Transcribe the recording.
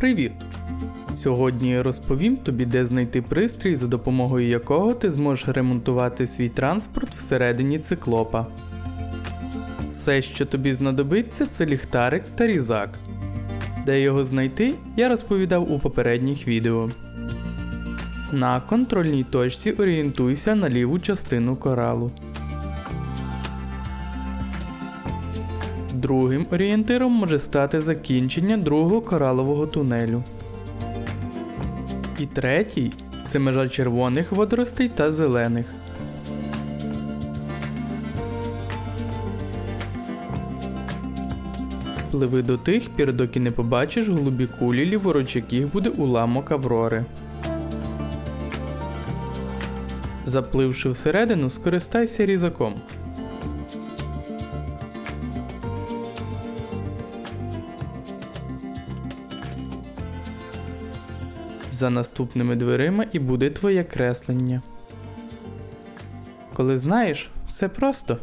Привіт! Сьогодні я розповім тобі, де знайти пристрій, за допомогою якого ти зможеш ремонтувати свій транспорт всередині циклопа. Все, що тобі знадобиться, це ліхтарик та різак. Де його знайти, я розповідав у попередніх відео. На контрольній точці орієнтуйся на ліву частину коралу. Другим орієнтиром може стати закінчення другого коралового тунелю. І третій це межа червоних водоростей та зелених. Пливи до тих пір, доки не побачиш голубі кулі, ліворуч яких буде уламок Аврори. Запливши всередину, скористайся різаком. За наступними дверима і буде твоє креслення. Коли знаєш, все просто.